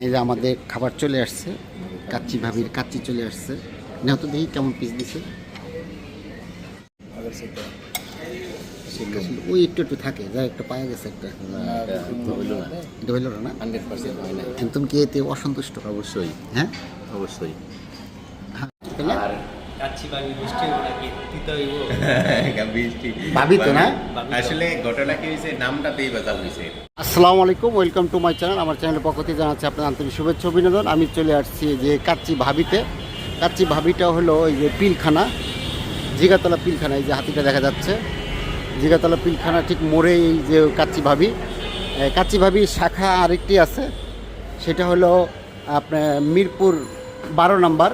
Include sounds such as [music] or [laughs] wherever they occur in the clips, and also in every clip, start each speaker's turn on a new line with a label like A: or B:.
A: এই যে আমাদের খাবার চলে আসছে কাচ্চি ভাবির কাচ্চি চলে আসছে। নেও দেখি কেমন পিস দিছে। ওই একটু একটু থাকে যা একটা পায়ে গেছে একটা। এটা না? তুমি কি এতে অসন্তুষ্ট?
B: অবশ্যই।
A: হ্যাঁ?
B: অবশ্যই।
A: হ্যাঁ তাহলে?
B: আর
C: কাচ্চি বাগি মিষ্টি নাকি দিতে হইব
B: বৃষ্টি
A: ভাবি তো না?
B: আসলে ঘটনা কি হয়েছে নামটাতেই বাজার হয়েছে
A: আসসালামু আলাইকুম ওয়েলকাম টু মাই চ্যানেল। আমার চ্যানেলের পক্ষ থেকে জানাচ্ছি আপনার আন্তরিক শুভেচ্ছা অভিনন্দন। আমি চলে আসছি যে কাচ্চি ভাবিতে। কাচ্চি ভাবিটা হলো ওই যে পিলখানা জিগাতলা পিলখানা এই যে হাতিটা দেখা যাচ্ছে। জিগাতলা পিলখানা ঠিক মোড়ে এই যে কাচ্চি ভাবি। কাচ্চি ভাবি শাখা আরেকটি আছে। সেটা হলো আপনার মিরপুর বারো নাম্বার।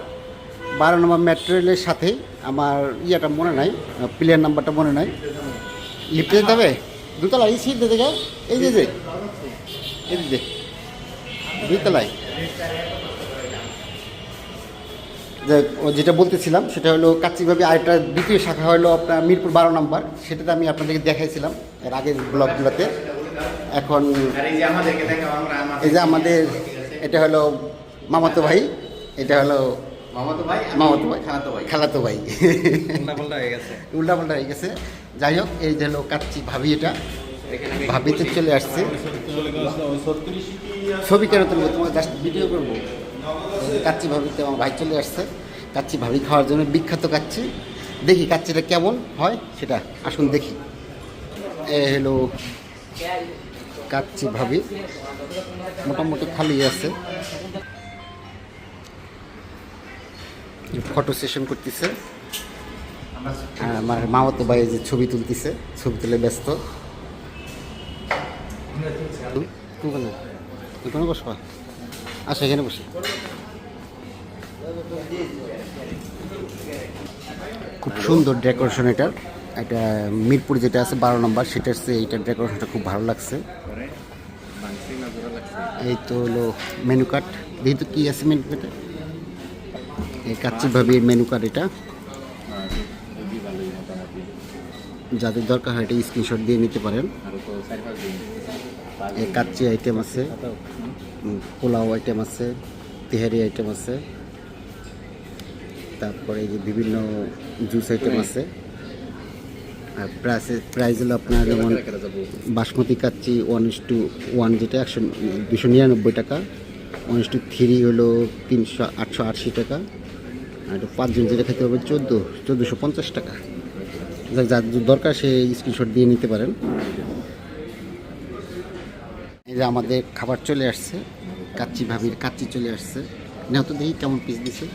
A: বারো নম্বর মেট্রো রেলের সাথেই আমার ইয়েটা মনে নাই, প্লেয়ার নাম্বারটা মনে নাই। লিফটে যেতে হবে? দুতলা এই সিট দেখে এই যে এই যে। দুইতলায় যে ও যেটা বলতেছিলাম, সেটা হলো কাচ্চিভাবে আরেকটা দ্বিতীয় শাখা হলো আপনার মিরপুর বারো নম্বর। সেটাতে আমি আপনাদেরকে দেখাইছিলাম এর আগের ব্লগগুলোতে। এখন
B: এই যে আমাদের,
A: এটা হলো মামাতো ভাই, এটা হলো
B: মামাতো ভাই
A: মামাতো ভাই?
B: খালাতো ভাই।
A: খালাতো ভাই।
C: উল্টা পাল্টা হয়ে গেছে।
A: উল্টা হয়ে গেছে। যাই হোক এই যে হলো কাচ্চি ভাবি এটা। ভাবিতে চলে আসছে। ছবি কেন তুলবো? তোমার জাস্ট ভিডিও করব। কাচ্চি ভাবিতে আমার ভাই চলে আসছে। কাচ্চি ভাবি খাওয়ার জন্য বিখ্যাত কাচ্চি। দেখি কাচ্চিটা কেমন হয় সেটা। আসুন দেখি। এ হলো কাচ্চি ভাবি। মোটামুটি খালি আছে। ফটো সেশন করতেছে। আর আমার মামাতো ভাই যে ছবি তুলতেছে ছবি তুলে ব্যস্ত। বসবা? আচ্ছা এখানে বসে। খুব সুন্দর ডেকোরেশন এটার এটা মিরপুর যেটা আছে বারো নম্বর সেটার চেয়ে এইটার ডেকোরেশনটা খুব ভালো লাগছে। এই তো হলো মেনু কার্ড যেহেতু কী আছে মেনু কার্ডে এই কাচ্চি ভাবির মেনু কার্ড এটা। যাদের দরকার হয় এটা স্ক্রিনশট দিয়ে নিতে পারেন। এই কাচ্চি আইটেম আছে পোলাও আইটেম আছে, তেহারি আইটেম আছে। তারপরে এই যে বিভিন্ন জুস আইটেম আছে। আর প্রাইস প্রাইস হলো আপনার যেমন basmati kacchi one is to one যেটা একশো, দুশো নিরানব্বই টাকা। ওয়ান ইস টু থ্রি হলো তিনশো, আটশো আশি টাকা। আর একটু পাঁচজন যেটা খেতে হবে চোদ্দ চোদ্দোশো পঞ্চাশ টাকা। যার যার দরকার সে স্ক্রিনশট দিয়ে নিতে পারেন। এই যে আমাদের খাবার চলে আসছে কাচ্চি ভাবির কাচ্চি চলে আসছে। নেহত দেখি কেমন পিস দিছে।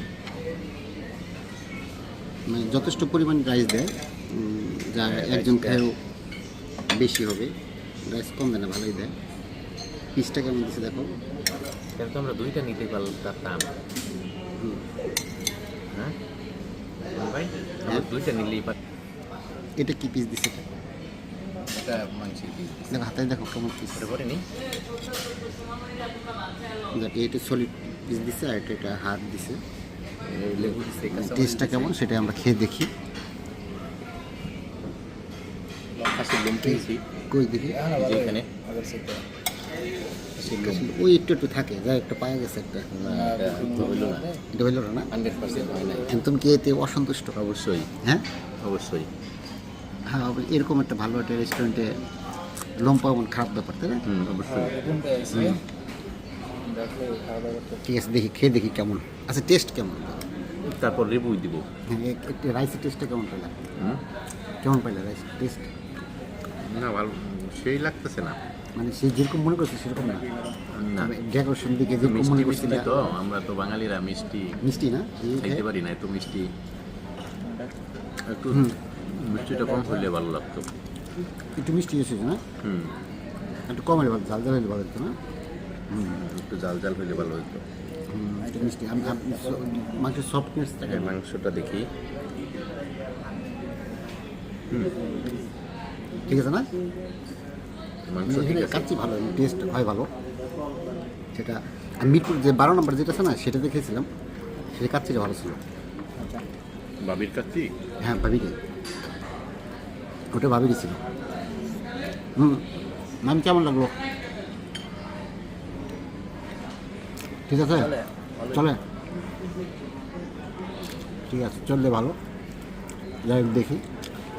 A: মানে যথেষ্ট পরিমাণ রাইস দেয়। যা একজন খেয়েও বেশি হবে। রাইস কম দেয় না ভালোই দেয়। পিসটা কেমন দিছে দেখো।
B: কিন্তু আমরা দুইটা নিতে পারতাম
A: হুম।
B: হ্যাঁ ভাই আমরা হ্যাঁ।
A: এটা কি পিস দিছে?
B: এটা মাংসের পিস
A: হাতে দেখো কেমন পিস
B: এটা
A: সলিড পিস দিছে আর এটা এটা হাত দিছে। টেস্টটা কেমন সেটা আমরা খেয়ে দেখি। দেখি? এখানে। ওই একটু একটু থাকে যা একটা পায়ে গেছে একটা।
B: এটা হইল না? হান্ড্রেড পার্সেন্ট হয় না
A: তুমি কি এতে অসন্তুষ্ট?
B: অবশ্যই।
A: হ্যাঁ?
B: অবশ্যই।
A: হ্যাঁ এরকম একটা ভালো একটা রেস্টুরেন্টে লোম পাওয়া খারাপ ব্যাপার তাই না?
B: অবশ্যই।
A: ঠিক আছে দেখি খেয়ে দেখি কেমন। আচ্ছা টেস্ট কেমন?
B: তারপর রিভিউ দিব।
A: হ্যাঁ একটি রাইসের টেস্টটা কেমন
B: পেলাম
A: কেমন পাইলে রাইস টেস্ট
B: না ভালো সেই লাগতেছে না।
A: মানে সে যেরকম মনে করছে সেরকম না।
B: না।
A: ডেকোরেশন দিকে যেরকম মনে করছিল
B: তো আমরা তো বাঙালিরা মিষ্টি।
A: মিষ্টি না?
B: খাইতে পারি না এত মিষ্টি। একটু মিষ্টিটা কম হলে ভালো লাগতো।
A: একটু মিষ্টি এসেছে না?
B: হুম।
A: একটু কম হলে ভালো ঝাল ঝাল হলে ভালো হতো না?
B: একটু জাল জাল হলে ভালো হতো
A: একটু মিষ্টি। আমি আমি মাংসের সফটনেস থাকে
B: হ্যাঁ মাংসটা দেখি।
A: ঠিক আছে না?
B: মাংস ঠিক
A: এখানে কাচ্চি ভালো টেস্ট হয় ভালো। সেটা আর মিরপুর যে বারো নম্বর যেটা আছে না সেটা দেখেছিলাম সেটা কাচ্চিটা ভালো ছিল।
B: বাবির কাচ্চি?
A: হ্যাঁ ভাবিকে ওটা ভাবিরই ছিল। হুম নাম কেমন লাগল? ঠিক আছে? চলে ঠিক আছে চললে ভালো। যাই হোক দেখি।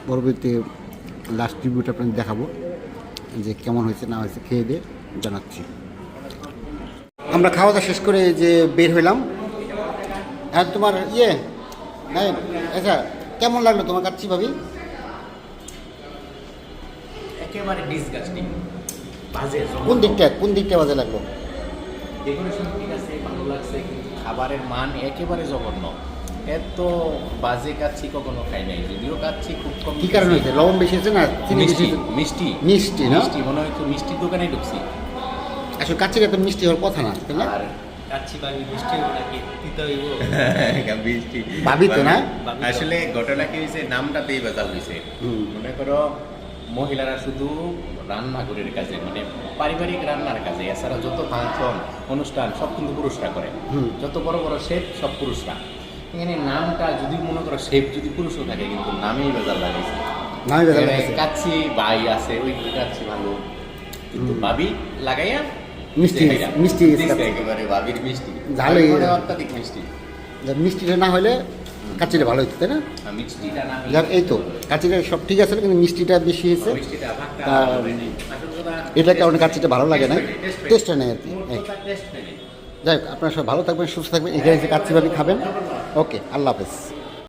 A: পরবর্তী লাস্ট রিভিউটা আপনাদের দেখাবো। যে কেমন হয়েছে না হয়েছে খেয়ে দিয়ে জানাচ্ছি। আমরা খাওয়া দাওয়া শেষ করে যে বের হইলাম আর তোমার ইয়ে হ্যাঁ আচ্ছা কেমন লাগল তোমার কাচ্ছি ভাবি?
D: একেবারে ডিসগাস্টিং বাজে
A: কোন দিকটা কোন দিকটা বাজে লাগল?
D: ডেকোরেশন ঠিক আছে ভালো লাগছে কিন্তু খাবারের মান একেবারে জঘন্য। এত বাজে কাচ্ছি কখনো খাই নাই যদিও কাচ্ছি খুব কম
A: কি কারণ হয়েছে? লবণ বেশি হয়েছে না?
D: মিষ্টি মিষ্টি।
A: মিষ্টি না?
D: মিষ্টি মনে হয় তো মিষ্টির দোকানে ঢুকছি।
A: আসলে কাচ্চিটা তো মিষ্টি হওয়ার কথা না তাই না? [laughs]
B: আসলে ঘটনা কি হয়েছে নামটাতেই বেজাল হয়েছে
D: মনে করো মহিলারা শুধু রান্না রান্নাঘরের কাজে মানে পারিবারিক রান্নার কাজে এছাড়া যত ফাংশন অনুষ্ঠান সব কিন্তু পুরুষরা করে।
A: হুম।
D: যত বড় বড় শেফ সব পুরুষরা। এখানে নামটা যদি মনে করো শেফ যদি পুরুষও থাকে কিন্তু নামেই বেজাল লাগাইছে
A: নামই বেজাল
D: এখানে কাচ্ছি বাই আছে ওই কাচ্ছি ভালো। কিন্তু ভাবি লাগাইয়া
A: মিষ্টি- মিষ্টি
D: একেবারে ভাবির মিষ্টি।
A: হয়ে গেছে।
D: অত্যাধিক মিষ্টি।
A: মিষ্টিটা না হলে কাচ্চিটা ভালো হতো তাই না?
D: মিষ্টিটা
A: যাক এই তো কাচ্চিটা সব ঠিক আছে কিন্তু মিষ্টিটা বেশি হয়েছে।
D: ভালো।
A: এটার কারণে কাচ্চিটা ভালো লাগে না। টেস্টটা নেই আর কি।
D: হয়নি।
A: যাই হোক আপনারা সব ভালো থাকবেন সুস্থ থাকবেন। এখানে এসে কাচ্চি ভাবি খাবেন। ওকে আল্লাহ হাফেজ